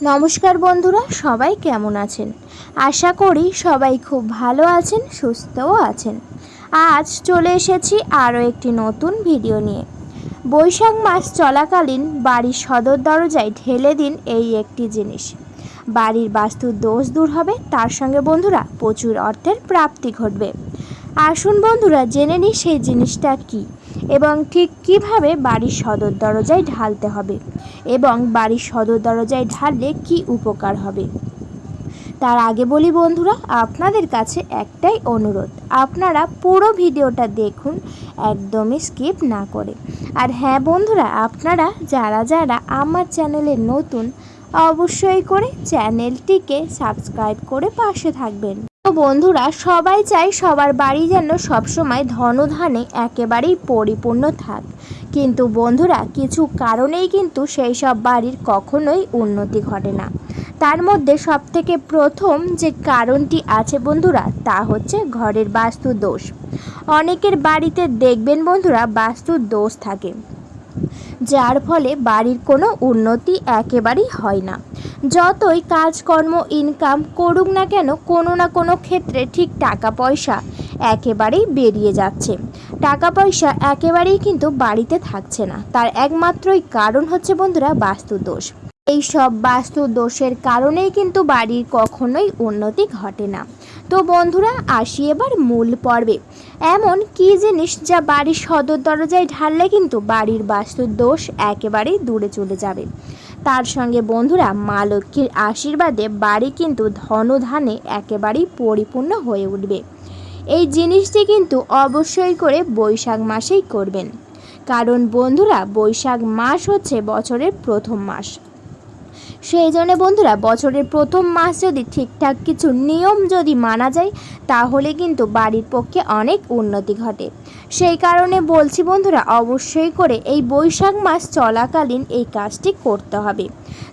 নমস্কার বন্ধুরা, সবাই কেমন আছেন? আশা করি সবাই খুব ভালো আছেন, সুস্থও আছেন। আজ চলে এসেছি আরও একটি নতুন ভিডিও নিয়ে। বৈশাখ মাস চলাকালীন বাড়ির সদর দরজায় ঢেলে দিন এই একটি জিনিস। বাড়ির বাস্তু দোষ দূর হবে, তার সঙ্গে বন্ধুরা প্রচুর অর্থের প্রাপ্তি ঘটবে। আসুন বন্ধুরা, জেনে নিই সেই জিনিসটা কী। এবং ঠিক কীভাবে বাড়ির সদর দরজায় ঢালতে হবে এবং বাড়ির সদর দরজায় ঢাললে কি উপকার হবে? তার আগে বলি বন্ধুরা, আপনাদের কাছে একটাই অনুরোধ, আপনারা পুরো ভিডিওটা দেখুন, একদমই স্কিপ না করে। আর হ্যাঁ বন্ধুরা, আপনারা যারা যারা আমার চ্যানেলে নতুন, অবশ্যই করে চ্যানেলটিকে সাবস্ক্রাইব করে পাশে থাকবেন। বন্ধুরা, সবাই চায় সবার বাড়ি যেন সবসময় ধনধানে একেবারেই পরিপূর্ণ থাক। কিন্তু বন্ধুরা, কিছু কারণেই কিন্তু সেই সব বাড়ির কখনোই উন্নতি ঘটে না। তার মধ্যে সবথেকে প্রথম যে কারণটি আছে বন্ধুরা, তা হচ্ছে ঘরের বাস্তু দোষ অনেকের বাড়িতে দেখবেন বন্ধুরা বাস্তু দোষ থাকে। যার ফলে বাড়ির কোনো উন্নতি একেবারেই হয় না। যতই কাজকর্ম ইনকাম করুক না কেন, কোনো না কোনো ক্ষেত্রে ঠিক টাকা পয়সা একেবারেই বেরিয়ে যাচ্ছে। টাকা পয়সা একেবারেই কিন্তু বাড়িতে থাকছে না। তার একমাত্রই কারণ হচ্ছে বন্ধুরা বাস্তু দোষ। এই সব বাস্তু দোষের কারণেই কিন্তু বাড়ির কখনোই উন্নতি ঘটে না। তো বন্ধুরা, আসি এবার মূল পর্বে। এমন কি জিনিস যা বাড়ির সদর দরজায় ঢাললে কিন্তু বাড়ির বাস্তুর দোষ একেবারেই দূরে চলে যাবে? তার সঙ্গে বন্ধুরা, মা লক্ষ্মীর আশীর্বাদে বাড়ি কিন্তু ধনধানে একেবারেই পরিপূর্ণ হয়ে উঠবে। এই জিনিসটি কিন্তু অবশ্যই করে বৈশাখ মাসেই করবেন। কারণ বন্ধুরা, বৈশাখ মাস হচ্ছে বছরের প্রথম মাস। সেই জন্য বন্ধুরা, বছরের প্রথম মাস যদি ঠিকঠাক কিছু নিয়ম যদি মানা যায়, তাহলে কিন্তু বাড়ির পক্ষে অনেক উন্নতি ঘটে। সেই কারণে বলছি বন্ধুরা, অবশ্যই করে এই বৈশাখ মাস চলাকালীন এই কাজটি করতে হবে।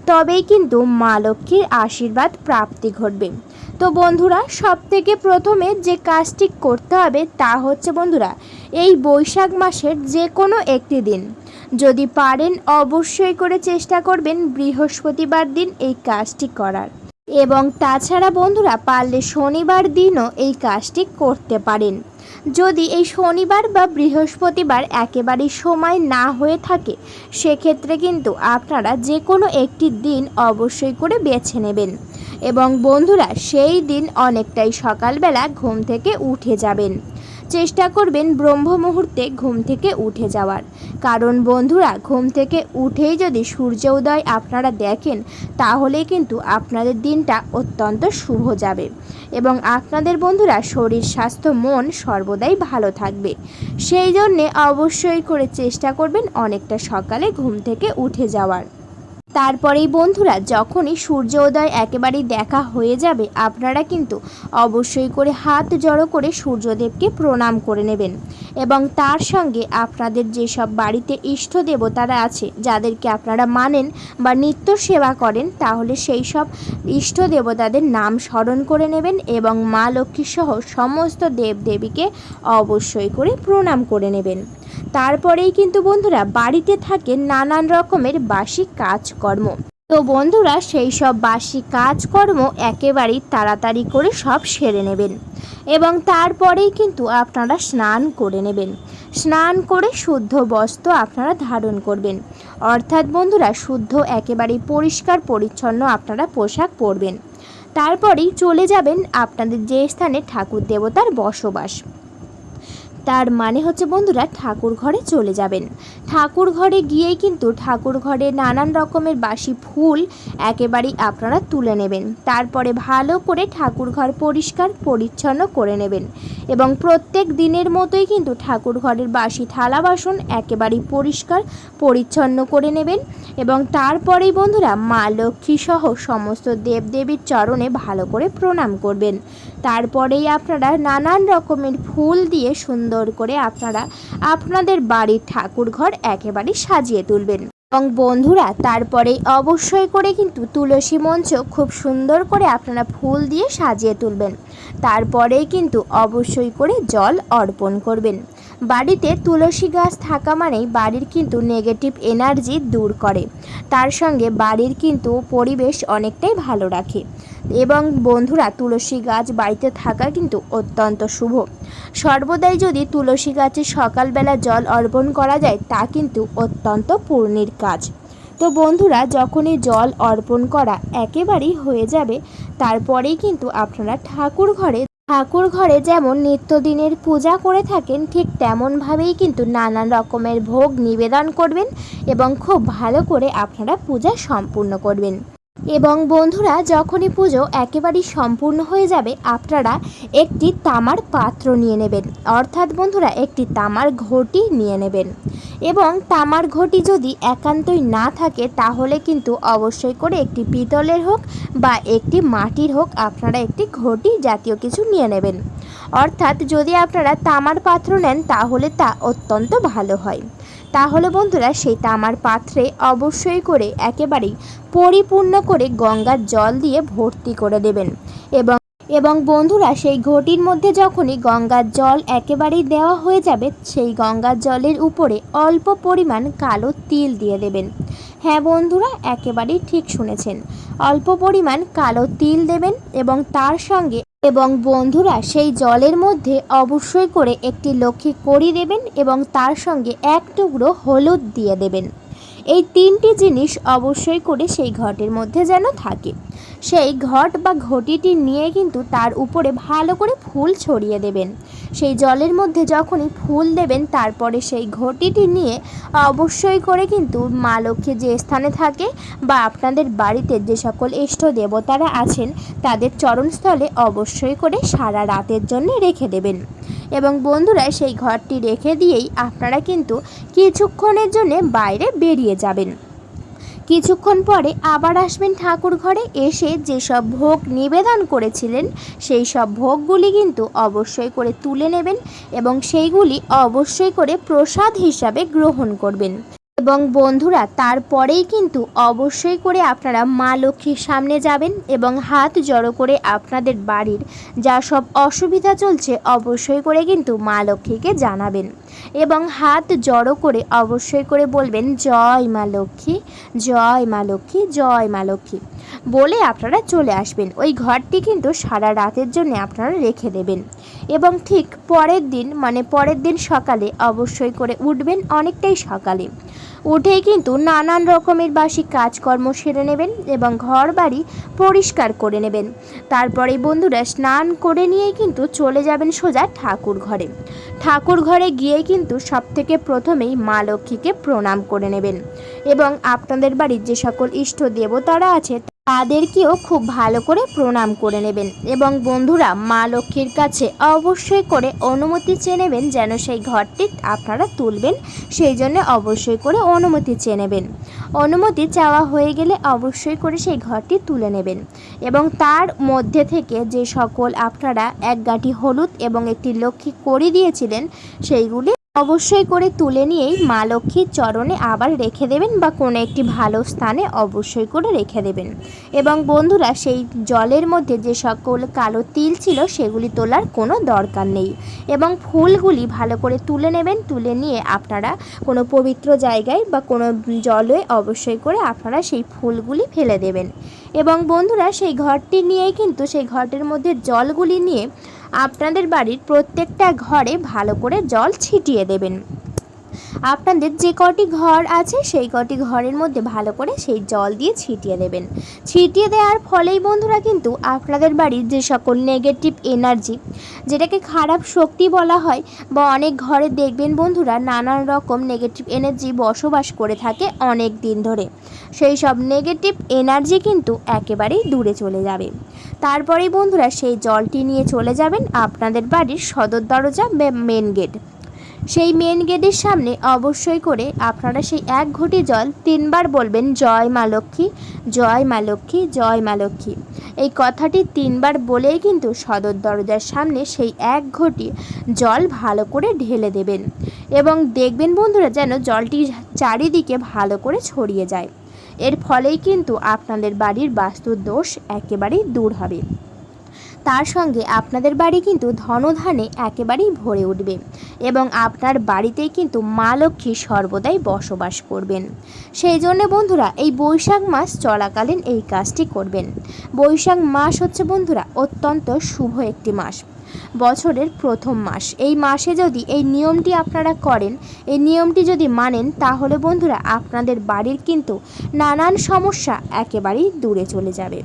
তবেই কিন্তু মা লক্ষ্মীর আশীর্বাদ প্রাপ্তি ঘটবে। তো বন্ধুরা সব থেকে প্রথমে যে কাজটি করতে হবে তা হচ্ছে বন্ধুরা, এই বৈশাখ মাসের যে কোনো একটি দিন। যদি পারেন অবশ্যই করে চেষ্টা করবেন বৃহস্পতিবার দিন এই কাজটি করার। এবং তাছাড়া বন্ধুরা, পারলে শনিবার দিনও এই কাজটি করতে পারেন। যদি এই শনিবার বা বৃহস্পতিবার একেবারেই সময় না হয়ে থাকে, সেক্ষেত্রে কিন্তু আপনারা যে কোনো একটি দিন অবশ্যই করে বেছে নেবেন। এবং বন্ধুরা, সেই দিন অনেকটাই সকালবেলা ঘুম থেকে উঠে যাবেন। চেষ্টা করবেন ব্রহ্ম মুহূর্তে ঘুম থেকে উঠে যাওয়ার। কারণ বন্ধুরা, ঘুম থেকে উঠেই যদি সূর্য উদয় আপনারা দেখেন তাহলে কিন্তু আপনাদের দিনটা অত্যন্ত শুভ যাবে। এবং আপনাদের বন্ধুরা, শরীর, স্বাস্থ্য, মন সর্বদাই ভালো থাকবে। সেই জন্যে অবশ্যই করে চেষ্টা করবেন অনেকটা সকালে ঘুম থেকে উঠে যাওয়ার। তারপরেই বন্ধুরা, যখনই সূর্য উদয় একেবারেই দেখা হয়ে যাবে, আপনারা কিন্তু অবশ্যই করে হাত জড়ো করে সূর্যদেবকে প্রণাম করে নেবেন। এবং তার সঙ্গে আপনাদের যেসব বাড়িতে ইষ্ট দেবতারা আছে, যাদেরকে আপনারা মানেন বা নিত্য সেবা করেন, তাহলে সেই সব ইষ্ট দেবতাদের নাম স্মরণ করে নেবেন এবং মা লক্ষ্মী সহ সমস্ত দেবদেবীকে অবশ্যই করে প্রণাম করে নেবেন। তারপরেই কিন্তু বন্ধুরা বাড়িতে থাকে নানান রকমের বাসি কাজকর্ম। তো বন্ধুরা সেই সব বাসি কাজকর্ম একেবারেই তাড়াতাড়ি করে সব সেরে নেবেন এবং তারপরেই কিন্তু আপনারা স্নান করে নেবেন। স্নান করে শুদ্ধ বস্ত্র আপনারা ধারণ করবেন। অর্থাৎ বন্ধুরা শুদ্ধ, একেবারেই পরিষ্কার, পরিচ্ছন্ন আপনারা পোশাক পরবেন। তারপরেই চলে যাবেন আপনাদের যে স্থানে ঠাকুর দেবতার বসবাস। তার মানে হচ্ছে বন্ধুরা ঠাকুর ঘরে চলে যাবেন। ঠাকুর ঘরে গিয়েই কিন্তু ঠাকুর ঘরে নানান রকমের বাসি ফুল একেবারেই আপনারা তুলে নেবেন। তারপরে ভালো করে ঠাকুর ঘর পরিষ্কার পরিচ্ছন্ন করে নেবেন এবং প্রত্যেক দিনের মতোই কিন্তু ঠাকুর ঘরের বাসি থালা বাসন একেবারেই পরিষ্কার পরিচ্ছন্ন করে নেবেন এবং তারপরেই বন্ধুরা মা লক্ষ্মী সহ সমস্ত দেবদেবীর চরণে ভালো করে প্রণাম করবেন। তারপরেই আপনারা নানান রকমের ফুল দিয়ে সুন্দর করে আপনারা আপনাদের বাড়ির ঠাকুর ঘর একেবারে সাজিয়ে তুলবেন। এবং বন্ধুরা, তারপরে অবশ্যই করে কিন্তু তুলসী মঞ্চ খুব সুন্দর করে আপনারা ফুল দিয়ে সাজিয়ে তুলবেন। তারপরেই কিন্তু অবশ্যই করে জল অর্পণ করবেন। বাড়িতে তুলসী গাছ থাকা মানেই বাড়ির কিন্তু নেগেটিভ এনার্জি দূর করে। তার সঙ্গে বাড়ির কিন্তু পরিবেশ অনেকটাই ভালো রাখে। এবং বন্ধুরা, তুলসী গাছ বাড়িতে থাকা কিন্তু অত্যন্ত শুভ। সর্বদাই যদি তুলসী গাছে সকালবেলা জল অর্পণ করা যায়, তা কিন্তু অত্যন্ত পূর্ণির কাজ। তো বন্ধুরা, যখনই জল অর্পণ করা একেবারেই হয়ে যাবে, তারপরেই কিন্তু আপনারা ঠাকুর ঘরে ঠাকুর ঘরে যেমন নিত্যদিনের পূজা করে থাকেন, ঠিক তেমনভাবেই কিন্তু নানান রকমের ভোগ নিবেদন করবেন এবং খুব ভালো করে আপনারা পূজা সম্পূর্ণ করবেন। এবং বন্ধুরা, যখনই পুজো একেবারেই সম্পূর্ণ হয়ে যাবে, আপনারা একটি তামার পাত্র নিয়ে নেবেন। অর্থাৎ বন্ধুরা, একটি তামার ঘটি নিয়ে নেবেন। এবং তামার ঘটি যদি একান্তই না থাকে, তাহলে কিন্তু অবশ্যই করে একটি পিতলের হোক বা একটি মাটির হোক, আপনারা একটি ঘটি জাতীয় কিছু নিয়ে নেবেন। অর্থাৎ যদি আপনারা তামার পাত্র নেন, তাহলে তা অত্যন্ত ভালো হয়। তাহলে বন্ধুরা, সেই তামার পাত্রে অবশ্যই করে একেবারেই পরিপূর্ণ করে গঙ্গার জল দিয়ে ভর্তি করে দেবেন। এবং এবং বন্ধুরা, সেই ঘটির মধ্যে যখনই গঙ্গার জল একেবারেই দেওয়া হয়ে যাবে, সেই গঙ্গার জলের উপরে অল্প পরিমাণ কালো তিল দিয়ে দেবেন। হ্যাঁ বন্ধুরা, একেবারেই ঠিক শুনেছেন। অল্প পরিমাণ কালো তিল দেবেন এবং তার সঙ্গে এবং বন্ধুরা সেই জলের মধ্যে অবশ্যই করে একটি লক্ষ্মী কড়ি দেবেন এবং তার সঙ্গে এক টুকরো হলুদ দিয়ে দেবেন। এই তিনটি জিনিস অবশ্যই করে সেই ঘটের মধ্যে যেন থাকে। সেই ঘট বা ঘটিটি নিয়ে কিন্তু তার উপরে ভালো করে ফুল ছড়িয়ে দেবেন। সেই জলের মধ্যে যখনই ফুল দেবেন, তারপরে সেই ঘটিটি নিয়ে অবশ্যই করে কিন্তু মা লক্ষ্মী যে স্থানে থাকে বা আপনাদের বাড়িতে যে সকল ইষ্ট দেবতারা আছেন, তাদের চরণস্থলে অবশ্যই করে সারা রাতের জন্য রেখে দেবেন। এবং বন্ধুরা, সেই ঘরটি রেখে দিয়েই আপনারা কিন্তু কিছুক্ষণের জন্য বাইরে বেরিয়ে যাবেন। কিছুক্ষণ পরে আবার আসবেন ঠাকুর ঘরে এসে যেসব ভোগ নিবেদন করেছিলেন, সেই সব ভোগগুলি কিন্তু অবশ্যই করে তুলে নেবেন এবং সেইগুলি অবশ্যই করে প্রসাদ হিসাবে গ্রহণ করবেন। এবং বন্ধুরা, তারপরেই কিন্তু অবশ্যই করে আপনারা মা লক্ষ্মীর সামনে যাবেন এবং হাত জড়ো করে আপনাদের বাড়ির যা সব অসুবিধা চলছে, অবশ্যই করে কিন্তু মা লক্ষ্মীকে জানাবেন। এবং হাত জড়ো করে অবশ্যই করে বলবেন, জয় মা লক্ষ্মী, জয় মা লক্ষ্মী, জয় মা লক্ষ্মী। বলে আপনারা চলে আসবেন। ওই ঘরটি কিন্তু সারা রাতের জন্য আপনারা রেখে দেবেন। এবং ঠিক পরের দিন মানে পরের দিন সকালে অবশ্যই করে উঠবেন, অনেকটাই সকালে। উঠেই কিন্তু নানান রকমের বাসি কাজকর্ম সেরে নেবেন এবং ঘর বাড়ি পরিষ্কার করে নেবেন। তারপরে বন্ধুরা স্নান করে নিয়ে কিন্তু চলে যাবেন সোজা ঠাকুর ঘরে। ঠাকুর ঘরে গিয়ে কিন্তু সব থেকে প্রথমেই মা লক্ষ্মীকে প্রণাম করে নেবেন। এবং আপনাদের বাড়ির যে সকল ইষ্ট দেবতারা আছে তাদেরকেও খুব ভালো করে প্রণাম করে নেবেন এবং বন্ধুরা, মা লক্ষ্মীর কাছে অবশ্যই করে অনুমতি চেয়ে নেবেন যেন সেই ঘরটি আপনারা তুলবেন। সেই জন্য অবশ্যই করে অনুমতি চেয়ে নেবেন। অনুমতি চাওয়া হয়ে গেলে অবশ্যই করে সেই ঘরটি তুলে নেবেন এবং তার মধ্যে থেকে যে সকল আপনারা এক গাঁটি হলুদ এবং একটি লক্ষ্মী করি দিয়েছিলেন, সেইগুলি অবশ্যই করে তুলে নিয়েই মা লক্ষ্মীর চরণে আবার রেখে দেবেন বা কোনো একটি ভালো স্থানে অবশ্যই করে রেখে দেবেন। এবং বন্ধুরা, সেই জলের মধ্যে যে সকল কালো তিল ছিল, সেগুলি তোলার কোনো দরকার নেই। এবং ফুলগুলি ভালো করে তুলে নেবেন, তুলে নিয়ে আপনারা কোনো পবিত্র জায়গায় বা কোনো জলে অবশ্যই করে আপনারা সেই ফুলগুলি ফেলে দেবেন। এবং বন্ধুরা, সেই ঘরটি নিয়েই কিন্তু, সেই ঘরটির মধ্যে জলগুলি নিয়ে আপনাদের বাড়ির প্রত্যেকটা ঘরে ভালো করে জল ছিটিয়ে দেবেন। আপনাদের যে কটি ঘর আছে, সেই কটি ঘরের মধ্যে ভালো করে সেই জল দিয়ে ছিটিয়ে দেবেন ছিটিয়ে দেওয়ার ফলেই বন্ধুরা কিন্তু আপনাদের বাড়ির যে সকল নেগেটিভ এনার্জি যেটাকে খারাপ শক্তি বলা হয়, বা অনেক ঘরে দেখবেন বন্ধুরা নানান রকম নেগেটিভ এনার্জি বসবাস করে থাকে অনেক দিন ধরে। সেই সব নেগেটিভ এনার্জি কিন্তু একেবারেই দূরে চলে যাবে। তারপরেই বন্ধুরা সেই জলটি নিয়ে চলে যাবেন আপনাদের বাড়ির সদর দরজা মেন গেট সেই মেন গেটের সামনে অবশ্যই করে আপনারা সেই এক ঘটি জল তিনবার বলবেন, জয় মা লক্ষ্মী, জয় মা লক্ষ্মী, জয় মা লক্ষ্মী। এই কথাটি তিনবার বলেই কিন্তু সদর দরজার সামনে সেই এক ঘটি জল ভালো করে ঢেলে দেবেন। এবং দেখবেন বন্ধুরা যেন জলটি চারিদিকে ভালো করে ছড়িয়ে যায়। এর ফলেই কিন্তু আপনাদের বাড়ির বাস্তুর দোষ একেবারেই দূর হবে। তার সঙ্গে আপনাদের বাড়ি কিন্তু ধনধানে একেবারেই ভরে উঠবে এবং আপনার বাড়িতেই কিন্তু মা লক্ষ্মী সর্বদাই বসবাস করবেন। সেই জন্য বন্ধুরা এই বৈশাখ মাস চলাকালীন এই কাজটি করবেন। বৈশাখ মাস হচ্ছে বন্ধুরা অত্যন্ত শুভ একটি মাস। বছরের প্রথম মাস। এই মাসে যদি এই নিয়মটি আপনারা করেন, এই নিয়মটি যদি মানেন, তাহলে বন্ধুরা আপনাদের বাড়ির কিন্তু নানান সমস্যা একেবারেই দূরে চলে যাবে।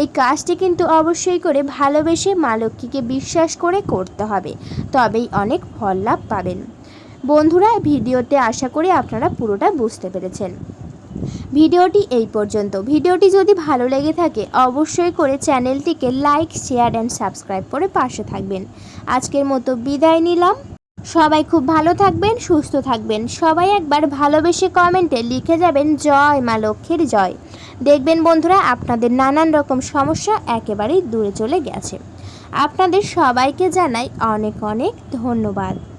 এই কাজটি কিন্তু অবশ্যই করে ভালোবেসে মা লক্ষ্মীকে বিশ্বাস করে করতে হবে, তবেই অনেক ফল লাভ পাবেন। বন্ধুরা ভিডিওতে আশা করি আপনারা পুরোটা বুঝতে পেরেছেন। ভিডিওটি এই পর্যন্ত। ভিডিওটি যদি ভালো লেগে থাকে, অবশ্যই করে চ্যানেলটিকে লাইক, শেয়ার, অ্যান্ড সাবস্ক্রাইব করে পাশে থাকবেন। আজকের মতো বিদায় নিলাম। সবাই খুব ভালো থাকবেন, সুস্থ থাকবেন। সবাই একবার ভালোবেসে কমেন্টে লিখে যাবেন, জয় মা লক্ষ্মীর জয়। দেখবেন বন্ধুরা, আপনাদের নানান রকম সমস্যা একেবারেই দূরে চলে গেছে। আপনাদের সবাইকে জানাই অনেক অনেক ধন্যবাদ।